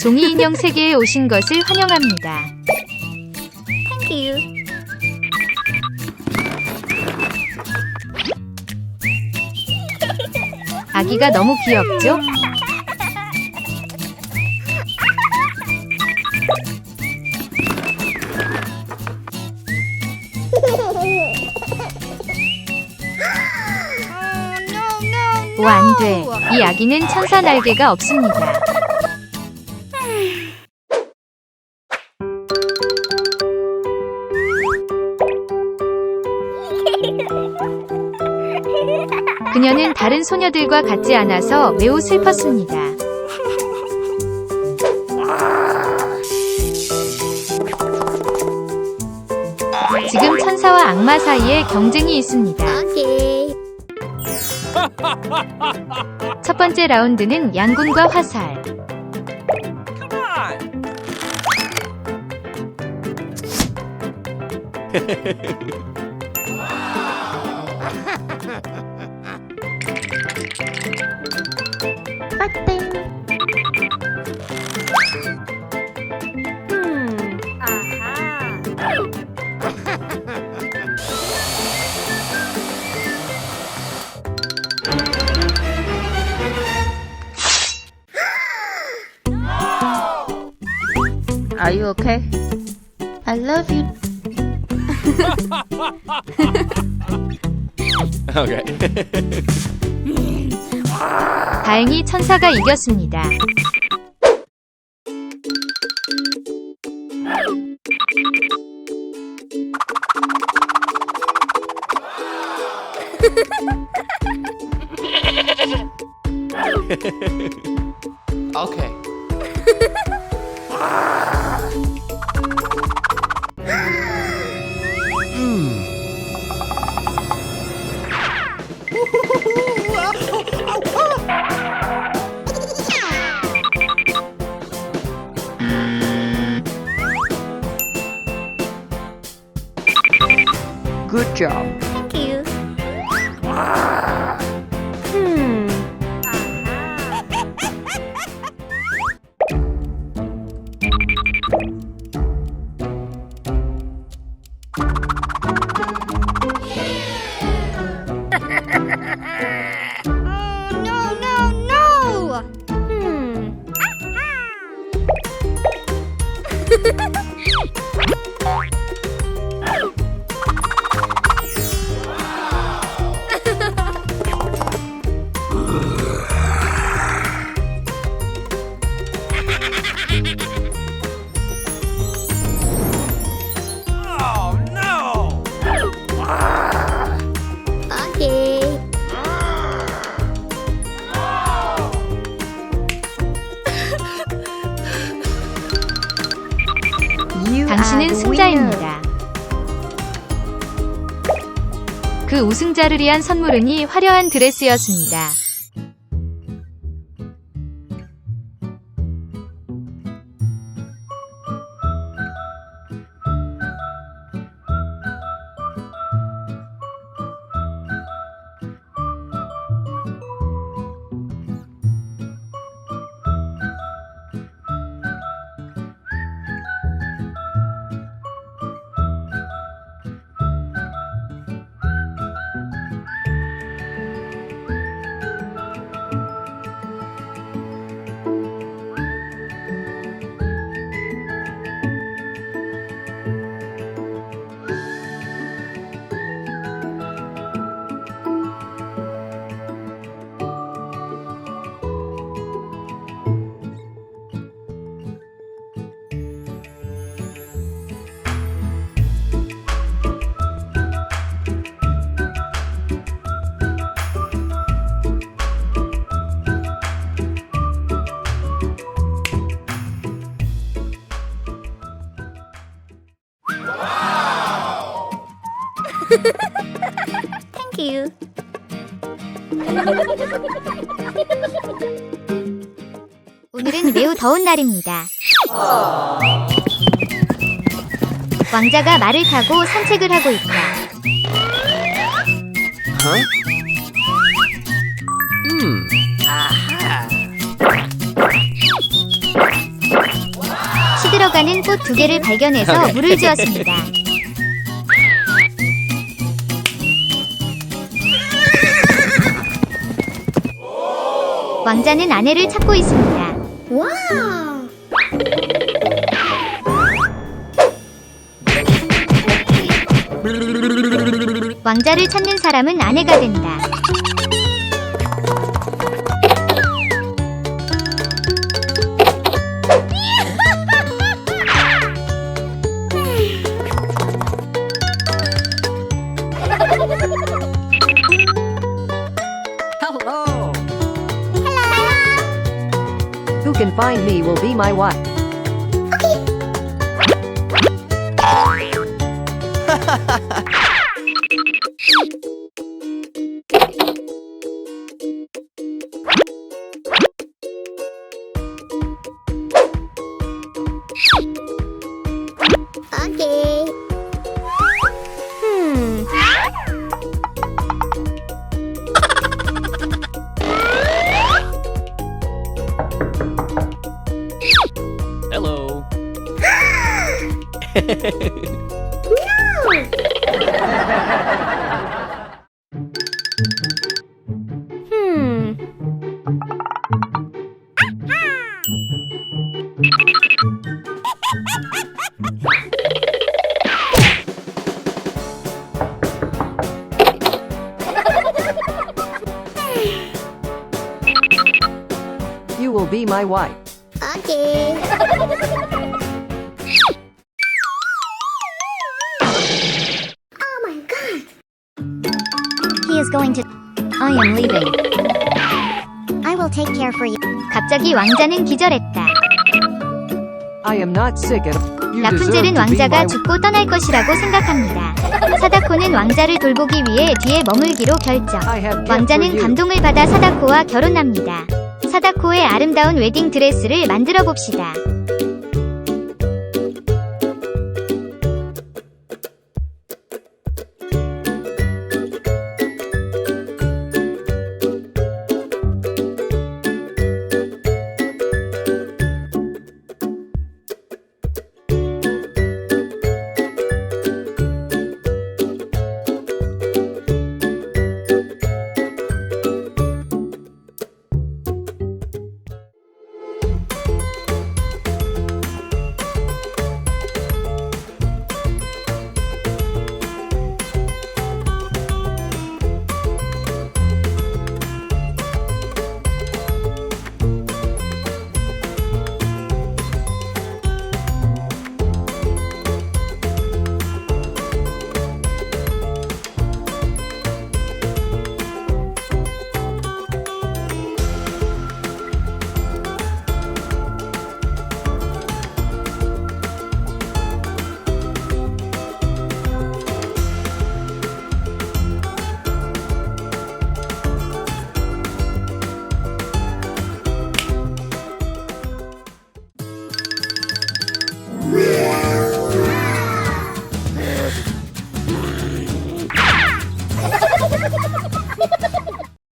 종이 인형 세계에 오신 것을 환영합니다. Thank you. 아기가 너무 귀엽죠? 오, 안 돼. 이 아기는 천사 날개가 없습니다. 그녀는 다른 소녀들과 같지 않아서 매우 슬펐습니다. 지금 천사와 악마 사이에 경쟁이 있습니다. 첫 번째 라운드는 양군과 화살. Fighting. Hmm. Aha. Are you okay? I love you. Okay. 다행히 천사가 이겼습니다. Good 당신은 winner. 승자입니다. 그 우승자를 위한 선물은 이 화려한 드레스였습니다. You. 오늘은 매우 더운 날입니다. 왕자가 말을 타고 산책을 하고 있다. Aha. 사다코가는 꽃 두 개를 발견해서. 물을 주었습니다. 왕자는 아내를 찾고 있습니다. 왕자를 찾는 사람은 아내가 된다. Who can find me will be my wife. 오 Hello. no! my wife. 오케이. He is going to. I am leaving. I will take care for you. 갑자기 왕자는 기절했다. I am not sick at deserve 라푼젤은 왕자가 my 죽고 떠날 것이라고 생각합니다. 사다코는 왕자를 돌보기 위해 뒤에 머물기로 결정. 왕자는. 감동을 받아 사다코와 결혼합니다. 사다코의 아름다운 웨딩 드레스를 만들어 봅시다.